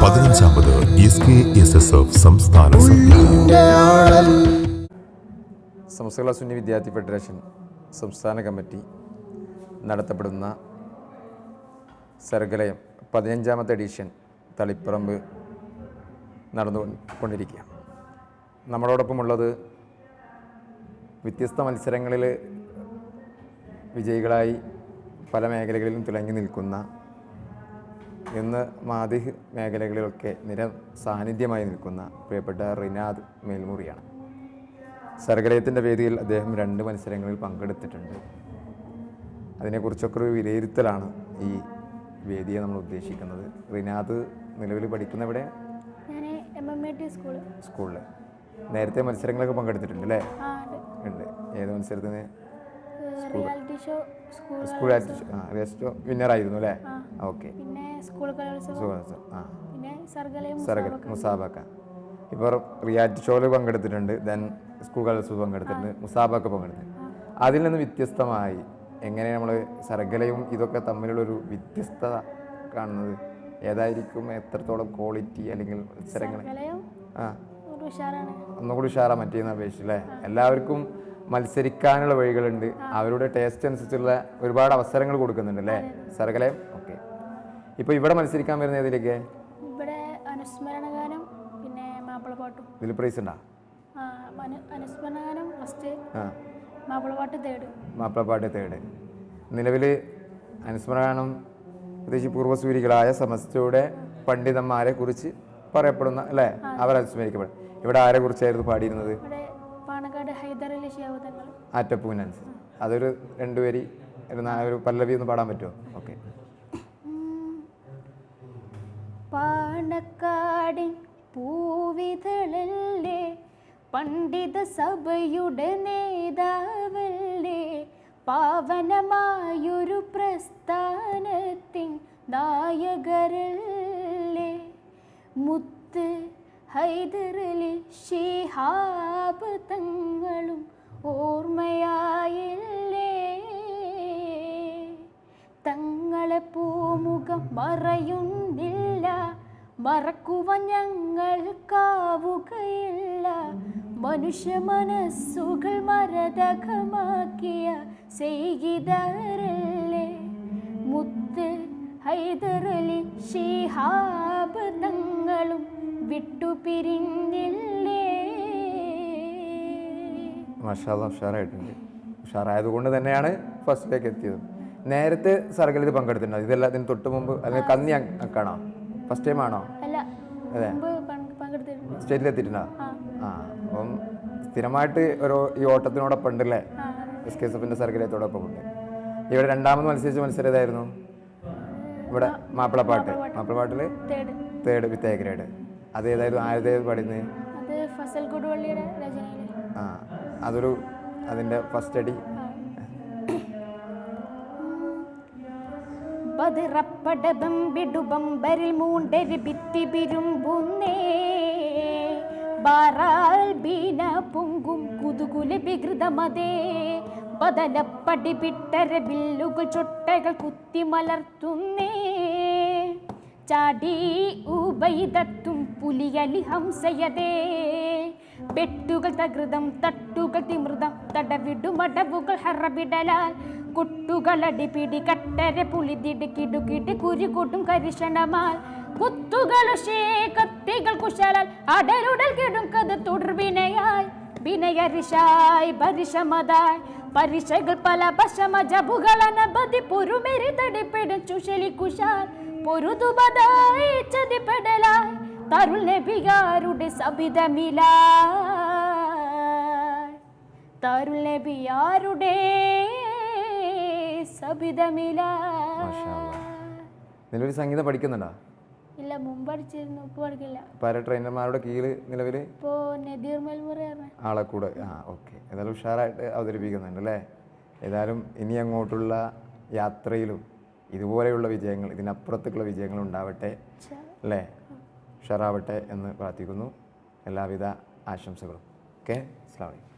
പതിനഞ്ചാമത് S K S S F സംസ്ഥാന സമസ്തകള സുന്നി വിദ്യാർത്ഥി ഫെഡറേഷൻ സംസ്ഥാന കമ്മിറ്റി നടത്തപ്പെടുന്ന സർഗലയം പതിനഞ്ചാമത്തെ എഡിഷൻ തളിപ്പറമ്പ് നടന്നു കൊണ്ടിരിക്കുക നമ്മളോടൊപ്പമുള്ളത് വ്യത്യസ്ത മത്സരങ്ങളിൽ വിജയികളായി പല മേഖലകളിലും തിളങ്ങി നിൽക്കുന്ന ഇന്ന് മാതിഹ് മേഖലകളിലൊക്കെ നിര സാന്നിധ്യമായി നിൽക്കുന്ന പ്രിയപ്പെട്ട റിനാദ് മേൽമുറിയാണ്. സർഗലയത്തിന്റെ വേദിയിൽ അദ്ദേഹം രണ്ട് മത്സരങ്ങളിൽ പങ്കെടുത്തിട്ടുണ്ട്. അതിനെക്കുറിച്ചൊക്കെ ഒരു വിലയിരുത്തലാണ് ഈ വേദിയെ നമ്മൾ ഉദ്ദേശിക്കുന്നത്. റിനാദ് നിലവിൽ പഠിക്കുന്ന ഇവിടെ ഞാൻ M M A T school. സ്കൂളിൽ നേരത്തെ മത്സരങ്ങളൊക്കെ പങ്കെടുത്തിട്ടുണ്ട് അല്ലേ? ഉണ്ട്. ഏത് മത്സരത്തിന്? Reality show school school winner ആയിരുന്നു അല്ലേ? ഓക്കെ. പിന്നെ സ്കൂൾ കലോത്സവം. ആ. പിന്നെ സർഗൽ മുസാബക്ക ഇപ്പോൾ റിയാലിറ്റി ഷോയിൽ പങ്കെടുത്തിട്ടുണ്ട് ദെൻ സ്കൂൾ കലോത്സവം പങ്കെടുത്തിട്ടുണ്ട് മുസാബക്ക പങ്കെടുത്തിട്ടുണ്ട്. അതിൽ നിന്ന് വ്യത്യസ്തമായി എങ്ങനെ നമ്മൾ സർഗലയും ഇതൊക്കെ തമ്മിലുള്ളൊരു വ്യത്യസ്തത കാണുന്നത്? ഏതായിരിക്കും എത്രത്തോളം ക്വാളിറ്റി അല്ലെങ്കിൽ മത്സരങ്ങൾ ആ. ഒന്നുകൂടി ഉഷാറാ മറ്റേന്ന് അപേക്ഷിച്ചല്ലേ എല്ലാവർക്കും മത്സരിക്കാനുള്ള വഴികളുണ്ട്. അവരുടെ ടേസ്റ്റ് അനുസരിച്ചുള്ള ഒരുപാട് അവസരങ്ങൾ കൊടുക്കുന്നുണ്ട് അല്ലേ സർഗലയം ഓക്കെ ഇപ്പോൾ ഇവിടെ മത്സരിക്കാൻ വരുന്ന ഏതിലേക്ക്? ഇവിടെ അനുസ്മരണഗാനം പിന്നെ മാപ്പിളപ്പാട്ടും ഇതിൽ പ്രൈസ് ഉണ്ടോ? ആ അനു അനുസ്മരണ ഫസ്റ്റ് മാപ്പിളപ്പാട്ട് തേർഡ് മാപ്പിളപ്പാട്ട് തേട് നിലവിൽ അനുസ്മരണം പ്രത്യേകിച്ച് പൂർവസൂരികളായ സമസ്തയുടെ പണ്ഡിതന്മാരെ കുറിച്ച് പറയപ്പെടുന്ന അല്ലേ? അവർ അനുസ്മരിക്കപ്പെടും. ഇവിടെ ആരെ കുറിച്ചായിരുന്നു പാടിയിരുന്നത്? ആറ്റപ്പൂനൻസ് അതൊരു രണ്ടുപേരി ഒരു നാ- ഒരു പല്ലവി ഒന്ന് പാടാൻ പറ്റുമോ? ഓക്കെ. പാണക്കാടിൻ പൂവിതളല്ലേ പണ്ഡിത സഭയുടെ നേതാവല്ലേ പാവനമായൊരു പ്രസ്ഥാനത്തിൻ നായകരല്ലേ. മുത്ത് ഹൈദരലി ഷിഹാബ് തങ്ങളും ഓർമ്മയായില്ലേ? തങ്ങളെ പൂമുഖം മറയുന്നില്ല. മറക്കുവാൻ ഞങ്ങൾക്കാവുകയില്ല മനുഷ്യ മനസ്സുകൾ മരതകമാക്കിയ ചെയ്തരല്ലേ മുത്ത് ഹൈദരലി ഷിഹാബ് തങ്ങളും വിട്ടുപിരിഞ്ഞില്ലേ. മഷാല ഉഷാറായിട്ടുണ്ട്. ഉഷാറായതുകൊണ്ട് തന്നെയാണ് ഫസ്റ്റിലേക്ക് എത്തിയത്. നേരത്തെ സർഗലിൽ പങ്കെടുത്തിട്ടുണ്ട് ഇതെല്ലാം ഇതിന് തൊട്ട് മുമ്പ് അല്ലെങ്കിൽ കന്നി കാണോ ഫസ്റ്റ് ടൈം ആണോ? അതെ. സ്റ്റേറ്റിൽ എത്തിയിട്ടുണ്ടോ? ആ. അപ്പം സ്ഥിരമായിട്ട് ഒരു ഈ ഓട്ടത്തിനോടൊപ്പം ഉണ്ടല്ലേ എസ് കെ എസ് എഫിന്റെ സർഗലയത്തോടൊപ്പം ഉണ്ട്. ഇവിടെ രണ്ടാമത് മത്സരിച്ച മത്സരം ഏതായിരുന്നു? ഇവിടെ മാപ്പിളപ്പാട്ട്. മാപ്പിളപ്പാട്ടിൽ തേർഡ് വിത്ത് എ ഗ്രേഡ് അത് ഏതായിരുന്നു? ആരുടേത് പാടുന്നത് ആ. അതൊരു അതിന്റെ ഫസ്റ്റ് അടി. ബദിറപ്പടബം ബിടുബമ്പരിൽ മൂണ്ടരി ഭിത്തി ബിരുമ്പുന്നേ ബാറാൽ ബീന പൊങ്കും കുതുകുല വികൃതമതേ. ബദലപ്പടി പിട്ടര ബില്ലുകൾ ചൊട്ടകൾ കുത്തി മലർത്തുന്നേ. ചാടി ഉപയിതത്തും പുലിയലി ഹംസയതേ. പെട്ടുകൾ തകൃതം തട്ടുകൾ തിമൃതം തടവിടുമടവുകൾ ഹറബിടലാൽ. കുട്ടുകളടി പിടി കട്ടര പുളിതിട് കിടുകിട് കുരുകൂട്ടും കരിഷണമാൽ കുത്തുകളുഷേ കത്തികൾ കുശലാൽ കത് തുടർവിനയായി വിനയരിശായി പരിശമതായി പല തടിപ്പെടും ചുഷലി കുശാൽ. പൊരുതുപതായി ചതിപ്പെടലായി. തരുൾ നബിയാരുടെ സബിതമില തരുൾ നബിയാരുടെ സബിതമില നിലവിൽ സംഗീതം പഠിക്കുന്നുണ്ടോ? ഇല്ല മുമ്പ് പഠിച്ചിരുന്നു ഇപ്പൊ പഠിക്കില്ല. പല ട്രെയിനർമാരുടെ കീഴിൽ നിലവിൽ ഇപ്പോ നദീർ മെൽമുറി ആളെ കൂടെ ആ ഓക്കെ. ഏതായാലും ഉഷാറായിട്ട് അവതരിപ്പിക്കുന്നുണ്ട് അല്ലേ? ഏതായാലും ഇനി അങ്ങോട്ടുള്ള യാത്രയിലും ഇതുപോലെയുള്ള വിജയങ്ങൾ ഇതിനപ്പുറത്തേക്കുള്ള വിജയങ്ങൾ ഉണ്ടാവട്ടെ അല്ലേ? ഉഷാറാവട്ടെ എന്ന് പ്രാർത്ഥിക്കുന്നു. എല്ലാവിധ ആശംസകളും. ഓക്കെ? അസ്ലാം വലൈക്കും